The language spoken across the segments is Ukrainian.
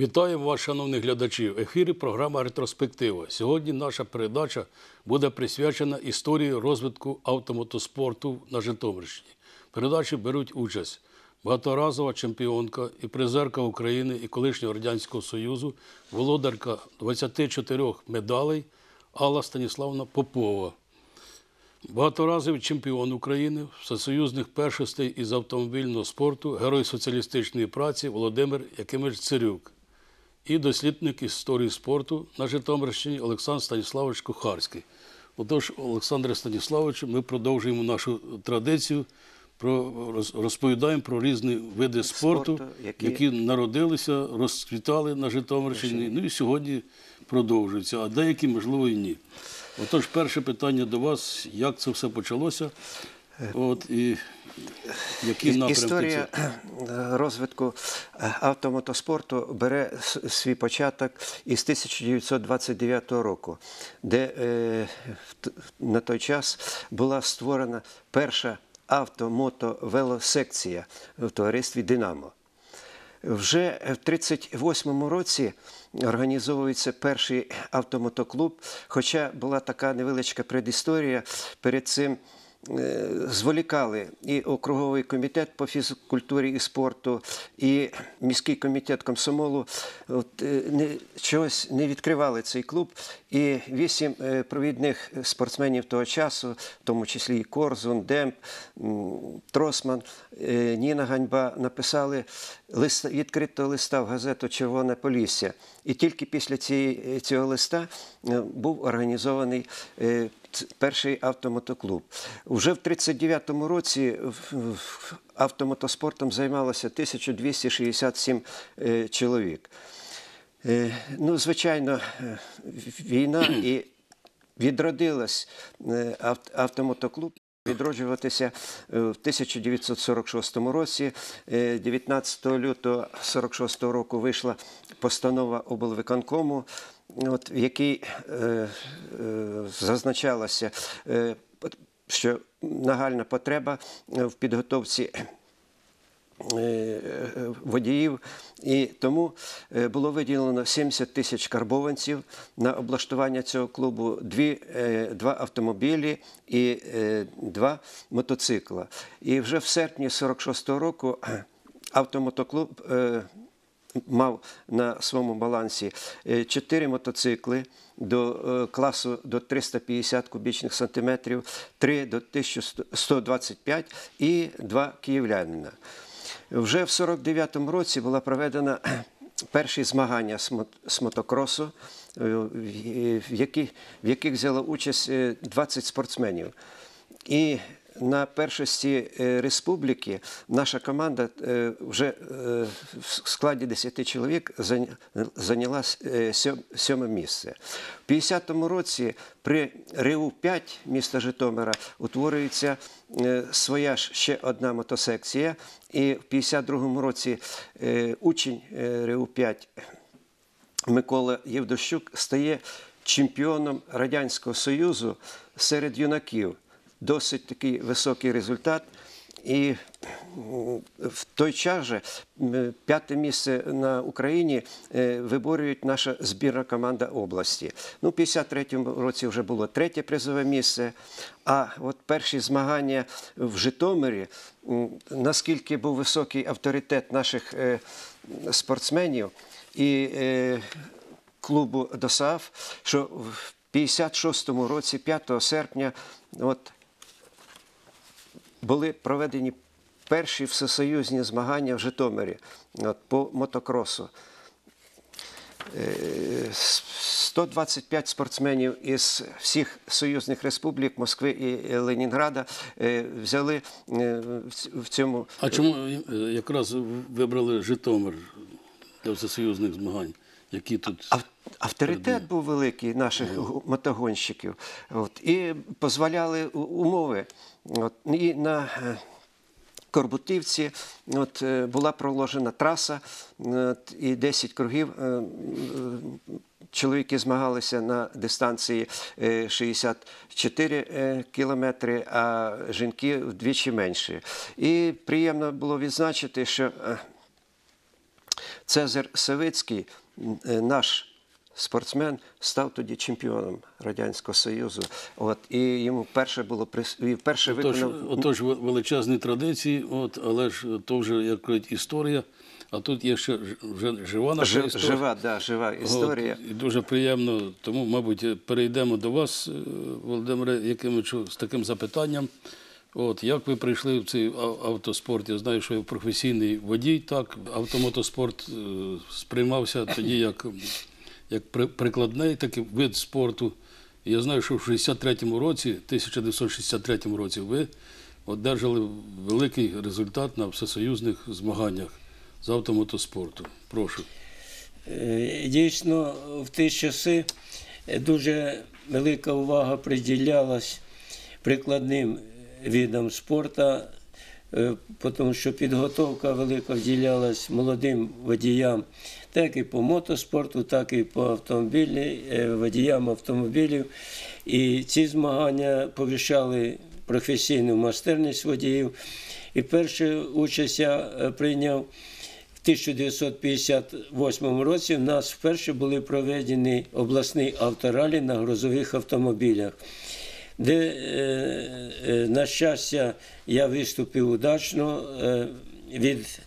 Вітаємо вас, шановні глядачі. В ефірі програма Ретроспектива. Сьогодні наша передача буде присвячена історії розвитку автомотоспорту на Житомирщині. Передачі беруть участь багаторазова чемпіонка і призерка України і колишнього Радянського Союзу, володарка 24 медалей Алла Станіславна Попова. Багаторазовий чемпіон України, всесоюзних першостей із автомобільного спорту, герой соціалістичної праці Володимир Якимович Цирюк і дослідник історії спорту на Житомирщині Олександр Станіславович Кухарський. Отож, Олександре Станіславовичу, ми продовжуємо нашу традицію, про, розповідаємо про різні види спорту, Спорту, які- які народилися, розквітали на Житомирщині, ну і сьогодні продовжуються, а деякі, можливо, і ні. Отож, перше питання до вас, як це все почалося? От, і які напрямки Історія е, розвитку е, автомотоспорту бере свій початок із 1929 року, де е, на той час була створена перша автомотовелосекція в товаристві Динамо. Вже в 1938 році організовується перший автомотоклуб, хоча була така невеличка предісторія. Перед цим зволікали і округовий комітет по фізкультурі і спорту, і міський комітет комсомолу от, е, не, чогось не відкривали цей клуб. І вісім е, провідних спортсменів того часу, в тому числі і Корзун, Демп, Тросман, е, Ніна Ганьба, написали листа, відкритого листа в газету Червоне Полісся. І тільки після цієї, цього листа е, був організований е, перший автомотоклуб. Уже в 1939 році автомотоспортом займалося 1267 е, чоловік. Е, Ну, звичайно, е, війна і відродилась автомотоклуб. Відроджуватися е, в 1946 році. Е, 19 лютого 46 року вийшла постанова облвиконкому, от, в якій е, е, зазначалося, е, що нагальна потреба е, в підготовці е, водіїв, і тому е, було виділено 70 тисяч карбованців на облаштування цього клубу, дві, е, два автомобілі і е, два мотоцикла. І вже в серпні 46-го року автомотоклуб е, мав на своєму балансі е, чотири мотоцикли до е, класу до 350 кубічних сантиметрів, три до 1125 і два київлянина. Вже в 49-му році була проведена перші змагання з мот- мотокросу, е, в- яких, в яких взяло участь е, 20 спортсменів. І на першості е, республіки наша команда е, вже е, в складі 10 чоловік зайняла сьоме місце. В 50-му році при РИУ 5 міста Житомира утворюється своя ж ще одна мотосекція. І в 52-му році учень е, РИУ 5 Микола Євдощук стає чемпіоном Радянського Союзу серед юнаків. Досить такий високий результат. І в той час же п'яте місце на Україні е, виборюють наша збірна команда області. Ну, в 53-му році вже було третє призове місце. А от перші змагання в Житомирі, наскільки був високий авторитет наших е, спортсменів і е, клубу ДОСААФ, що в 56-му році, 5 серпня, от були проведені перші всесоюзні змагання в Житомирі от, по мотокросу. Е, 125 спортсменів із всіх союзних республік Москви і Ленінграда е, взяли е, в цьому А чому е, якраз вибрали Житомир для всесоюзних змагань? Які тут Ав- Авторитет був великий наших мотогонщиків. От, і дозволяли умови. От, і на е, Корбутівці от, е, була проложена траса от, і 10 кругів. е, Чоловіки змагалися на дистанції е, 64 е, кілометри, а жінки вдвічі менше. І приємно було відзначити, що Цезар Савицький, наш спортсмен, став тоді чемпіоном Радянського Союзу. От, і йому перше було вперше Отож, виконав отож величезні традиції, от, але ж то вже як кажуть, історія, а тут є ще вже жива наша жив- історія. жива, да, жива історія. От, і дуже приємно, тому, мабуть, перейдемо до вас, е, Володимире Якимовичу, з таким запитанням. От, як ви прийшли в цей автоспорт? Я знаю, що ви професійний водій, так, автомотоспорт е, сприймався тоді як, як прикладний такий вид спорту. Я знаю, що в 63-му році, 1963 році, ви одержали великий результат на всесоюзних змаганнях з автомотоспорту. Прошу. Е, Дійсно, в ті часи дуже велика увага приділялась прикладним видам спорту, е, тому що підготовка велика вділялась молодим водіям, так і по мотоспорту, так і по автомобілі, е, водіям автомобілів. І ці змагання повищали професійну майстерність водіїв. І першу участь я е, прийняв в 1958 році в нас вперше були проведені обласні авторалі на грузових автомобілях, де, е, е, на щастя, я виступив удачно е, від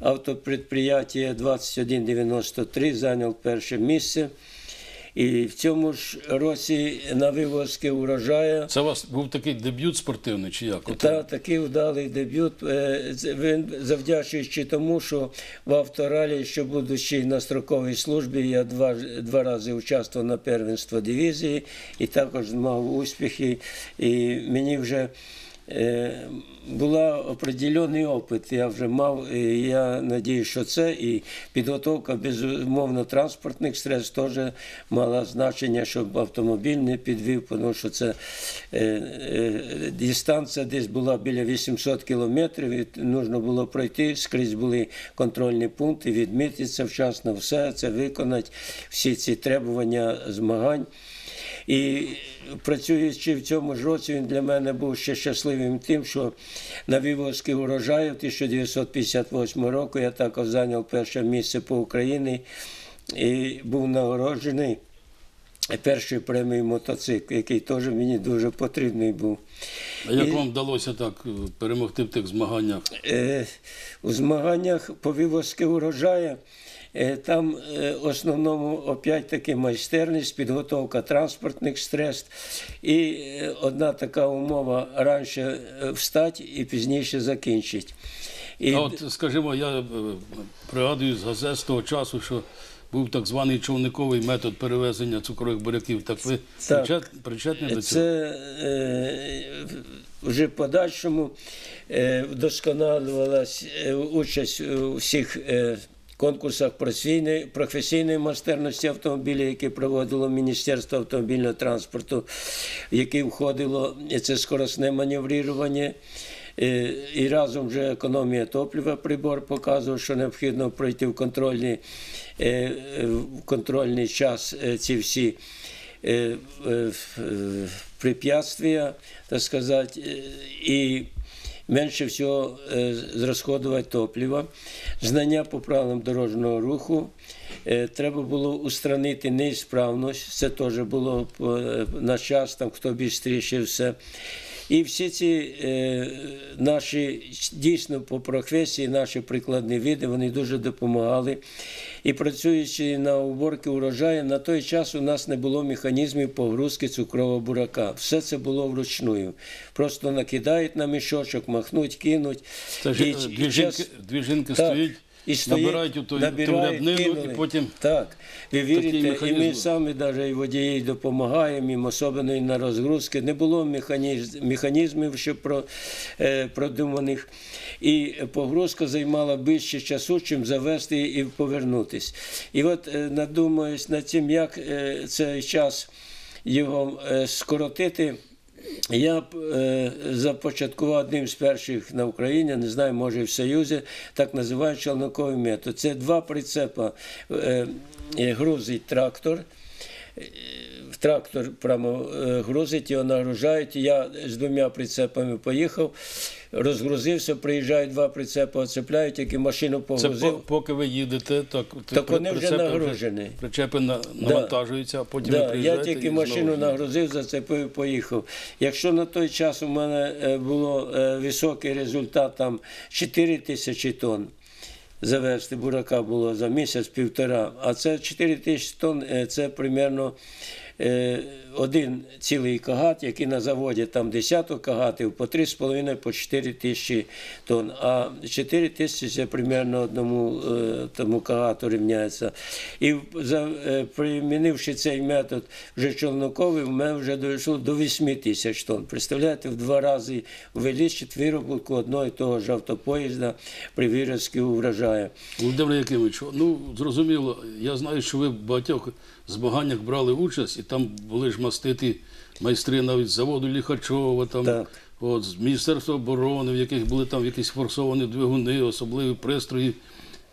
автопредприятия 2193, зайняв перше місце. І в цьому ж році на вивозки урожаю Це у вас був такий дебют спортивний, чи як? Та такий вдалий дебют. Е, Він завдячуючи тому, що в авторалі, що будучи на строковій службі, я два, два рази участвував на первенство дивізії і також мав успіхи. І мені вже була определений опит. Я вже мав, я надію, що це і підготовка безумовно транспортних средств теж мала значення, щоб автомобіль не підвів, тому що це е, е, дистанція десь була біля 800 кілометрів, і потрібно було пройти, скрізь були контрольні пункти, відмітитися вчасно, все це виконати, всі ці требування змагань. І працюючи в цьому ж році, він для мене був ще щасливим тим, що на вивозки урожаю 1958 року я також зайняв перше місце по Україні і був нагороджений першою премією мотоцикл, який теж мені дуже потрібний був. А як І- вам вдалося так е, перемогти в тих змаганнях? Е, у змаганнях по вивозки урожаю. Е, Там е, в основному опять таки майстерність, підготовка транспортних средств. І е, одна така умова раніше встати і пізніше закінчити. І А от, скажімо, я пригадую з газет з того часу, що був так званий човниковий метод перевезення цукрових буряків. Так ви Так. причет- причетні до цього? Це е, вже в подальшому е, вдосконалювалась е, участь у всіх е, конкурсах професійної, професійної майстерності автомобіля, які проводило Міністерство автомобільного транспорту, в які входило і це скоростне маневрування. Е, І разом вже економія топлива прибор показував, що необхідно пройти в контрольний, е, е, в контрольний час е, ці всі э, э, э, препятствия, так сказать, э, и менше всього зрасходувати зрозходувати топливо, знання по правилам дорожнього руху. Е, Треба було устранити неісправність, це теж було е, на час, там, хто швидше все. І всі ці е, наші дійсно по професії, наші прикладні види, вони дуже допомагали. І працюючи на уборці урожаю, на той час у нас не було механізмів погрузки цукрового бурака. Все це було вручную. Просто накидають на мішочок, махнуть, кинуть. Це ж І- е, і дві жінки, час- дві жінки так. стоять, І стоїть, набирають у той, ту ряднину і потім. Так, ви вірите, і ми самі навіть і водії допомагаємо їм, особливо і на розгрузки. Не було механіз- механізмів ще про, е, продуманих. І погрузка займала більше часу, чим завести і повернутись. І от е, надумаюсь над тим, як е, цей час його е, скоротити. Я е, започаткував одним з перших на Україні, не знаю, може в Союзі, так називають челноковий метод. Це два прицепа е, е, грузить трактор. В трактор прямо грузить, його нагружають. Я з двома прицепами поїхав. розгрузився, приїжджають два прицепи, оцепляють, які машину погрузив. по- поки ви їдете, так, Так вони вже нагружені. Причепи на, навантажуються, а потім ви Да, я тільки і машину знову. нагрузив, зацепив, поїхав. Якщо на той час у мене е, було е, високий результат, там 4 тисячі тонн завести бурака було за місяць-півтора, а це 4 тисячі тонн, е, це примерно один цілий кагат, який на заводі там десяток кагатів, по 3,5 по 4 тисячі тонн. А 4 тисячі це примерно одному е, тому кагату рівняється. І е, примінивши цей метод вже човниковий, в мене вже дійшло до 8 тисяч тонн. Представляєте, в два рази увеличить виробку одного і того ж автопоїзда при виразці врожаю. Володимир Якимович, ну зрозуміло, я знаю, що ви багатьох змаганнях брали участь, і там були ж маститі майстри навіть з заводу Ліхачова, там, Так. от, з Міністерства оборони, в яких були там якісь форсовані двигуни, особливі пристрої.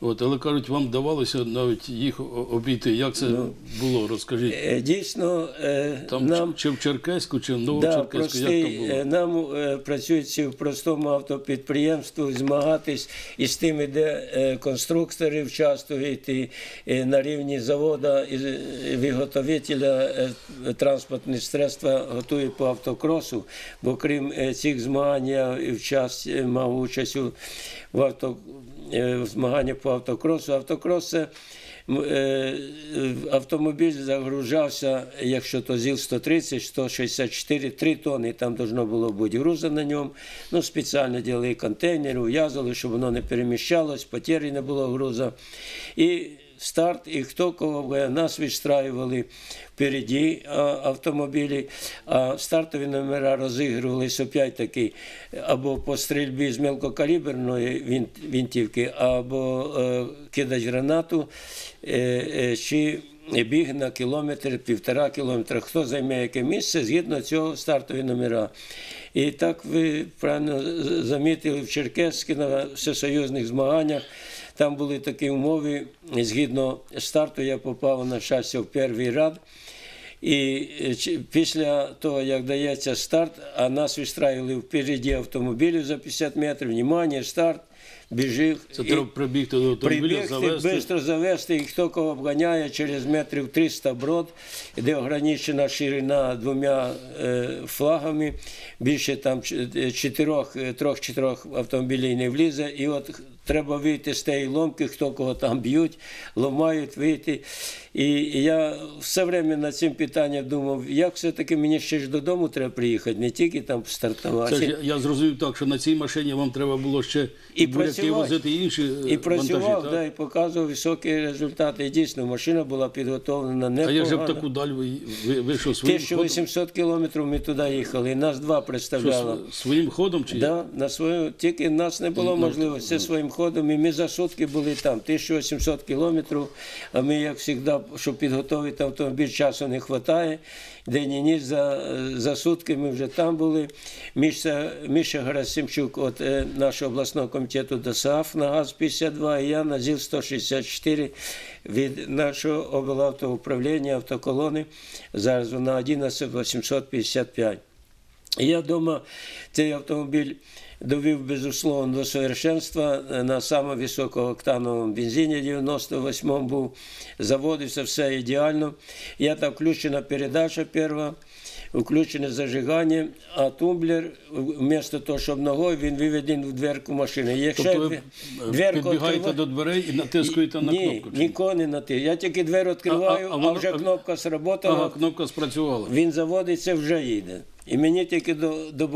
От, але кажуть, вам вдавалося навіть їх обійти. Як це було? Розкажіть. Е, Дійсно, е, Там нам чи в Черкеську, чи в Да, Новочеркеську, простий, як там було? е, нам працюючи в простому автопідприємстві, змагатись із тими, де конструктори вчаствують і, на рівні завода і виготовителя транспортні средства готують по автокросу, бо крім цих змагань я і вчас е, мав участь у в авто, е, в змаганнях по автокросу. Автокрос це Автомобіль загружався, якщо то ЗІЛ-130, 164, 3 тонни, там должно було бути груза на ньому. Ну, спеціально діли контейнери, ув'язали, щоб воно не переміщалось, потері не було груза. І старт, і хто кого нас відстраювали впереді автомобілі, а стартові номера розігрувалися опять таки або по стрільбі з мелкокаліберної вінтівки, або е, кидач гранату, е, е, чи біг на кілометр, півтора кілометра. Хто займе яке місце, згідно цього стартові номера. І так ви правильно замітили в Черкеській на всесоюзних змаганнях. Там були такі умови. Згідно старту я попав на щастя в перший ряд. І е, після того, як дається старт, а нас вистраювали впереді автомобілів за 50 метрів, внимание, старт, біжив. Це треба прибігти до автомобіля, Прибігти, завести. швидко завести, і хто кого обганяє через метрів 300 брод, де ограничена ширина двома е, флагами, більше там е, чотирьох, трьох-чотирьох автомобілів не влізе. І от треба вийти з тієї ломки, хто кого там б'ють, ламають, вийти. І я все время над цим питанням думав, як все-таки мені ще ж додому треба приїхати, не тільки там стартувати. Це ж я, я зрозумів так, що на цій машині вам треба було ще І буряки возити і інші е, І працював, вантажі. да, і показував високі результати. І дійсно, машина була підготовлена А непогано. як же в таку даль ви, ви вийшов своїм ходом? 1800 кілометрів ми туди їхали, і нас два представляло. св- своїм ходом чи? Да, на свою, тільки нас не було Ну, можливості це своїм ходом, і ми за сутки були там, 1800 кілометрів, а ми, як завжди, щоб підготувати автомобіль, часу не вистачає. День і ніч за, за сутки ми вже там були. Міша, Міша Гарасимчук от е, нашого обласного комітету ДОСААФ на ГАЗ-52, і я на ЗІЛ-164 від нашого облавтоуправління автоколони, зараз вона 11855. Я вдома цей автомобіль довів, безусловно, до совершенства. На самому високооктановому бензині 98-му був, заводився все ідеально. Я там включена передача перша, включене зажигання, а тумблер, вместо того, щоб ногою, він виведений в дверку машини. Якщо Тобто ви е, дверку підбігаєте відкриваю- до дверей і натискуєте на Ні, кнопку? чи? нікого не нати. Я тільки двері відкриваю, А- а, а воно- вже а- кнопка сработала. Ага, кнопка спрацювала. Він заводиться, вже їде. І мені тільки до, до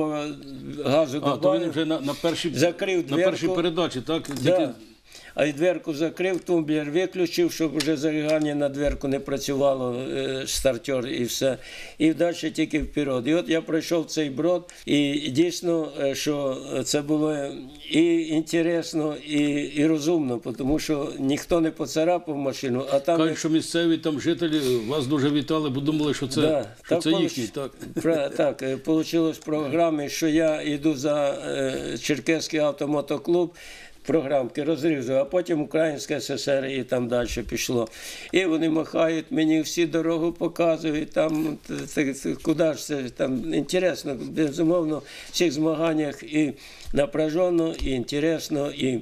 газу А, то він добавив, вже на, на, першій, Закрив на першій передачі, так? да. А й дверку закрив, тумблер виключив, щоб вже зарігання на дверку не працювало, е, стартер і все. І далі тільки вперед. І от я пройшов цей брод, і дійсно, е, що це було і інтересно, і, і розумно, тому що ніхто не поцарапав машину, а там. Кажуть, що місцеві там жителі вас дуже вітали, бо думали, що це, Да, що так це їхній. Так. Про- Так, е, получилось в програмі, що я йду за е, Черкеський автомотоклуб. Програмки розрізав, а потім Українська ССР і там далі пішло. І вони махають, мені всі дорогу показують, там куди ж це там інтересно, безумовно, в всіх змаганнях і напряжено, і інтересно, і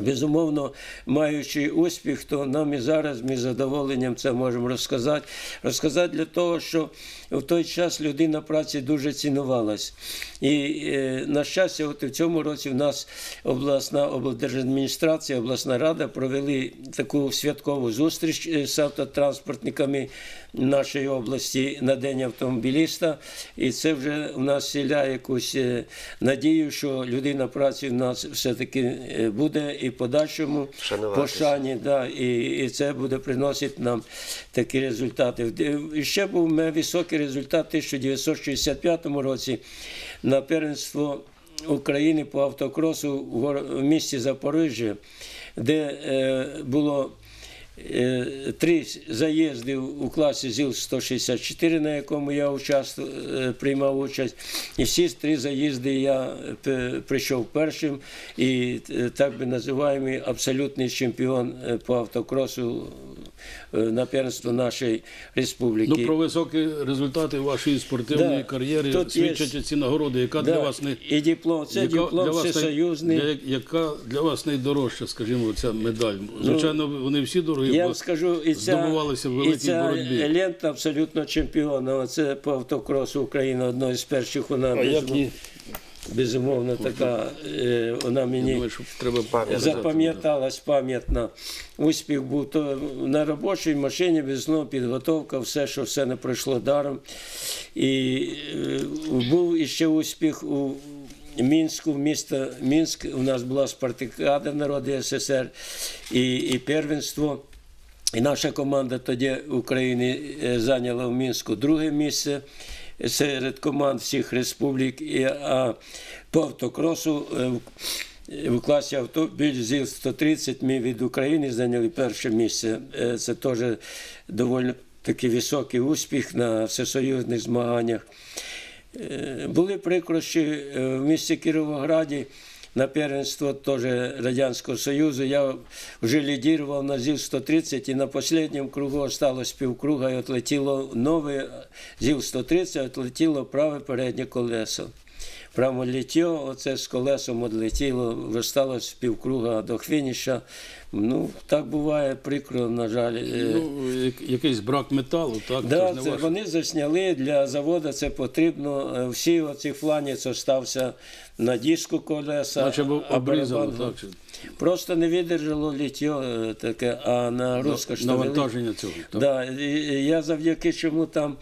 Безумовно, маючи успіх, то нам і зараз ми з задоволенням це можемо розказати. Розказати для того, що в той час людина праці дуже цінувалась. І е, на щастя, от в цьому році в нас обласна облдержадміністрація, обласна рада провели таку святкову зустріч е, з автотранспортниками нашої області на День автомобіліста. І це вже у нас сіляє якусь е, надію, що людина праці в нас все-таки буде і в подальшому пошані, да, і, і це буде приносити нам такі результати. І ще був у мене високий результат у 1965 році на первенство України по автокросу в місті Запоріжжя, де е, було три заїзди у класі ЗІЛ-164, на якому я участву, е, приймав участь. І всі три заїзди я е, прийшов першим і е, так би називаємо абсолютний чемпіон е, по автокросу е, на первенство нашої республіки. Ну, про високі результати вашої спортивної Да. кар'єри Тут є- свідчать ці нагороди, яка Да, для вас не і диплом, це яка диплом най- всесоюзний. для- яка для вас найдорожча, скажімо, ця медаль? Звичайно, вони всі дорогі, Ну, Я бо вам скажу, і ця, здобувалися в і великій ця боротьбі. лента абсолютно чемпіона. Це по автокросу Україна одна із перших. Вона А як безумовно, така. е, Вона мені запам'яталась пам'ятна. Успіх був то на робочій машині, безумовно, підготовка, все, що все не пройшло даром. І е, був іще успіх у Мінську, місто Мінськ. У нас була спартакіада народу СССР і, і первенство. І наша команда тоді України е, зайняла в Мінську друге місце серед команд всіх республік. І, а по автокросу е, в- в класі автомобіль ЗІЛ-130 ми від України зайняли перше місце. Е, Це теж доволі такий високий успіх на всесоюзних змаганнях. Е, Були прикрощі е, в місті Кіровограді на первенство тоже Радянського Союзу. Я вже лідірував на ЗІЛ-130 і на останньому кругу осталось півкруга і отлетіло нове ЗІЛ-130, отлетіло праве переднє колесо. Прямо літіло, оце з колесом отлетіло, осталось півкруга до фініша. Ну, так буває прикро, на жаль. Е, Ну, якийсь брак металу, так? Да, Це це вони засняли для заводу. Це потрібно. Е, Всі оці флані, це стався на диску колеса. Наче обрізали, барабан- так? Просто не видержало літьо е, таке, а нагрузка що велика. Навантаження цього. Так? Да, і я завдяки чому там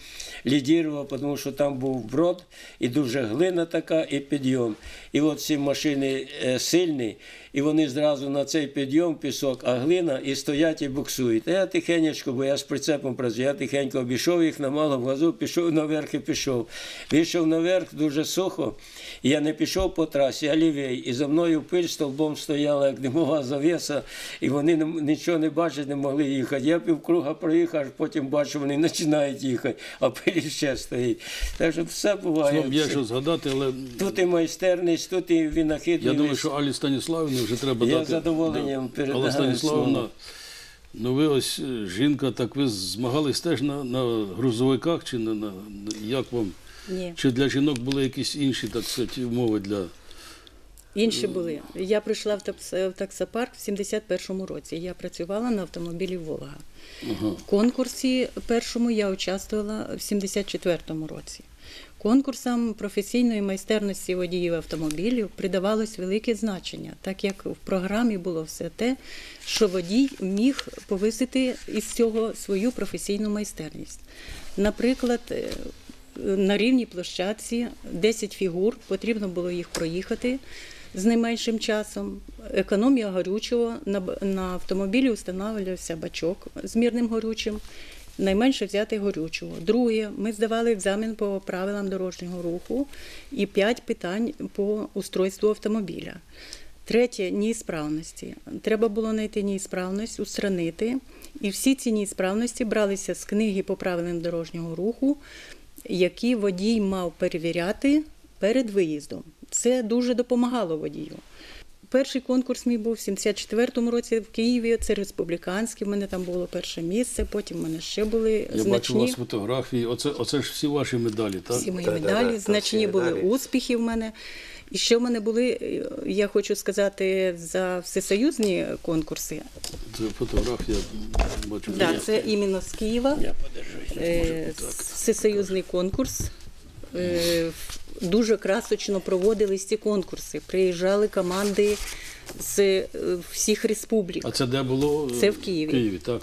лідірував, тому що там був брод і дуже глина така, і підйом. І от ці машини е, сильні, і вони зразу на цей підйом пісок, а глина і стоять і буксують. А я тихенечко, бо я з прицепом працюю, я тихенько обійшов їх на малому газу, пішов наверх і пішов. Вийшов наверх дуже сухо. Я не пішов по трасі, а лівій. І за мною пиль столбом стояла, як димова завеса, і вони нічого не бачать, не могли їхати. Я півкруга проїхав, аж потім бачу, вони починають їхати, а пиль ще стоїть. Так що все буває. Словом, є що згадати, але Тут і майстерність, тут і винахідливість. я думаю, що Алі Станіславівні вже треба Я дати. задоволенням Да. передаю Але Станіславівна, слово. ну ви ось е, жінка, так ви змагались теж на, на грузовиках, чи на, на на- як вам? Ні, Чи для жінок були якісь інші, так сказати, умови для. інші були. Я прийшла в такс- в таксопарк в 71-му році. Я працювала на автомобілі Волга. В конкурсі першому я участвувала в 74-му році. Конкурсам професійної майстерності водіїв автомобілів придавалось велике значення, так як в програмі було все те, що водій міг повисити із цього свою професійну майстерність. Наприклад, е, на рівній площадці 10 фігур, потрібно було їх проїхати з найменшим часом. Економія горючого на, на автомобілі встановлювався бачок з мірним горючим. Найменше взяти горючого. Друге, ми здавали екзамен по правилам дорожнього руху і 5 питань по устройству автомобіля. Третє неісправності. Треба було знайти неісправність, устранити. І всі ці неісправності бралися з книги по правилам дорожнього руху, які водій мав перевіряти перед виїздом. Це дуже допомагало водію. Перший конкурс мій був в 74-му році в Києві. Це республіканський. У мене там було перше місце. Потім в мене ще були Я бачу у значні. вас фотографії. Оце, оце ж всі ваші медалі, так? Всі мої Да, да, медалі, да, значні були медалі. успіхи в мене. І ще в мене були, я хочу сказати, за всесоюзні конкурси. Це фотографія, бачу. Да, це іменно з Києва. Я подержу. Е, Всесоюзний конкурс. Е, Дуже красочно проводились ці конкурси. Приїжджали команди з е, всіх республік. А це де було? Це в Києві. Києві, так.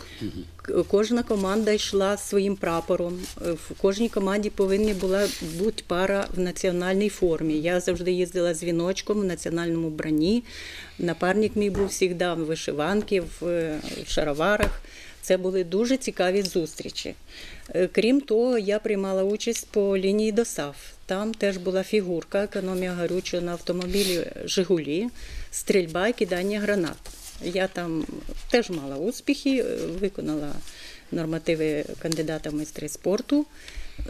Кожна команда йшла своїм прапором. Е, В кожній команді повинна була бути пара в національній формі. Я завжди їздила з віночком в національному бранні. Напарник мій був завжди в вишиванки, в шароварах. Це були дуже цікаві зустрічі. Е, Крім того, я приймала участь по лінії ДОСАВ. Там теж була фігурка, економія горючого на автомобілі Жигулі, стрільба і кидання гранат. Я там теж мала успіхи, е, виконала нормативи кандидата в майстри спорту.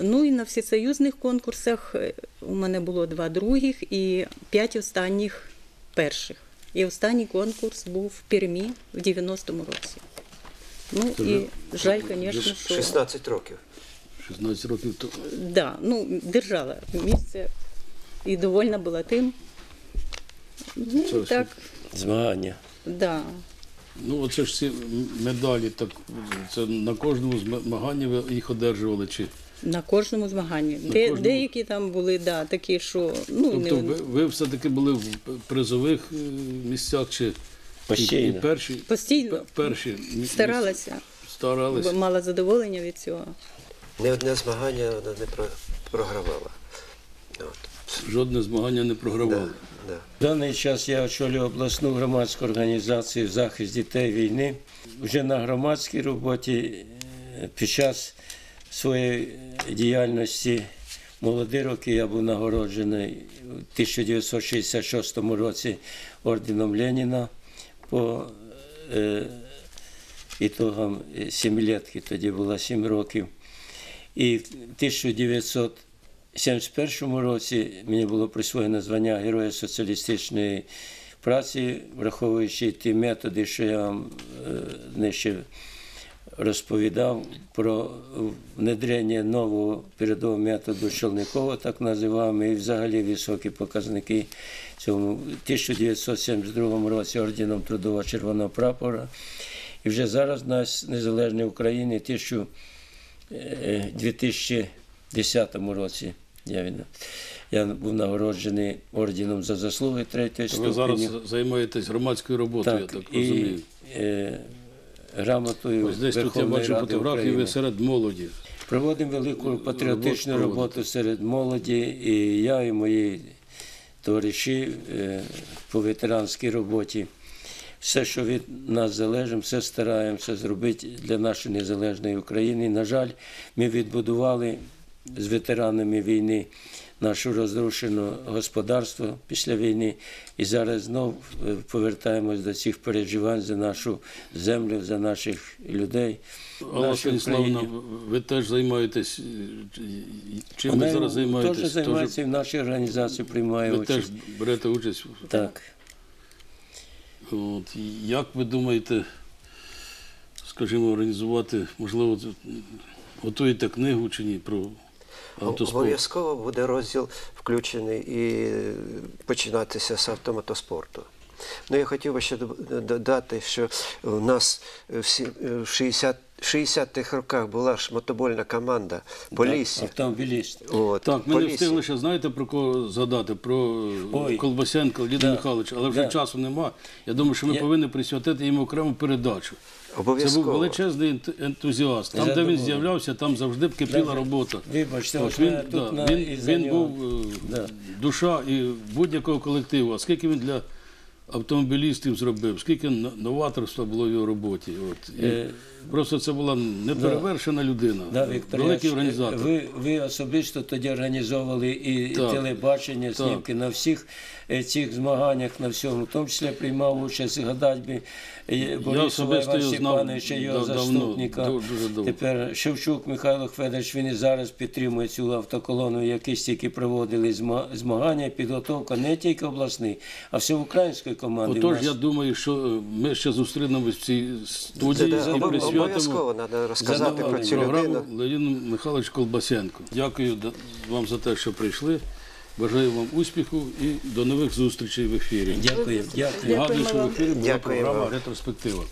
Ну і на всесоюзних конкурсах е, у мене було два других і п'ять останніх перших. І останній конкурс був в Пермі в 90-му році. Ну і жаль, звісно, що 16 років. 16 років тому. да, ну, держала місце і довольна була тим. Ну, Це і так, Змагання. да. Ну, оце ж ці медалі, так це на кожному змаганні ви їх одержували чи. На кожному змаганні. Де, кожному. Деякі там були, да, такі, що ну, Тобто не, ви, ви все-таки були в призових е, місцях чи Постійно. і перші, постійно перші старалася, бо мала задоволення від цього. Не одне змагання вона не про- програвала. От. Жодне змагання не програвали. Да. В даний час я очолюю обласну громадську організацію захист дітей війни. Вже на громадській роботі е, під час своєї діяльності молоді роки я був нагороджений у 1966 році орденом Леніна по е, ітогам сімилетки, тоді було 7 років. І в 1971 році мені було присвоєно звання Героя соціалістичної праці, враховуючи ті методи, що я вам е, нижче розповідав про внедрення нового передового методу Щелникова, так називаємо, і взагалі високі показники цьому. 1972 році орденом Трудового Червоного прапора. І вже зараз нас незалежній Україні 1000 е, 2010 році я, я був нагороджений орденом за заслуги третьої Ви зараз займаєтесь громадською роботою, я так і е, грамотою Ось десь тут я бачу Ради фотографії, ви серед молоді. Проводимо велику патріотичну роботу серед молоді, і я, і мої товариші е, по ветеранській роботі. Все, що від нас залежить, все стараємося зробити для нашої незалежної України. На жаль, ми відбудували з ветеранами війни наше розрушене господарство після війни. І зараз знов е, повертаємось до цих переживань за нашу землю, за наших людей. Алла Станіславовна, ви теж займаєтесь. е, Чим ви зараз займаєтесь? Теж займається і в нашій організації приймає Ви теж участь. берете участь. Так. От, як ви думаєте, скажімо, організувати, можливо, готуєте книгу чи ні про? Обов'язково буде розділ включений і е, починатися з автомотоспорту. Ну, я хотів би ще додати, що у нас е, всі, е, в 60 60-х роках була ж мотобольна команда Полісся. Автомобіліст. От, Так, ми не Полісся. встигли ще, знаєте, про кого згадати? Про Ой. Колбасенка Ліда Да. Михайловича, але вже Да. часу нема. Я думаю, що ми Я- повинні присвятити йому окрему передачу. Це був Обов'язково. величезний ент- ентузіаст. Там, де він Задоволений. з'являвся, там завжди б кипіла робота. Вибачте, от він, мене тут да, на- він, із-за він нього. був е, Да. душа і будь-якого колективу. А скільки він для автомобілістів зробив, скільки новаторства було в його роботі. От. І Е, просто це була неперевершена людина, Да, Віктор, великий Яч, організатор. Ви, ви особисто тоді організовували і, Так. телебачення, Так. на всіх е, цих змаганнях, на всьому, в тому числі приймав участь гадать би е, Борисова Івана Степановича, його дав- давно, заступника. ду- дуже давно. Тепер Шевчук Михайло Федорович, він і зараз підтримує цю автоколону, які стільки проводили зма- змагання, підготовка не тільки обласних, а всеукраїнської команди. Отож, я думаю, що е, ми ще зустрінемось в цій студії і присвятимо Обов'язково треба розказати про цю програму людину. Леонід Михайлович Колбасенко. Дякую вам за те, що прийшли. Бажаю вам успіху і до нових зустрічей в ефірі. Дякую, дякую. Нагадую, що в ефірі була Дякую програма. Ретроспектива.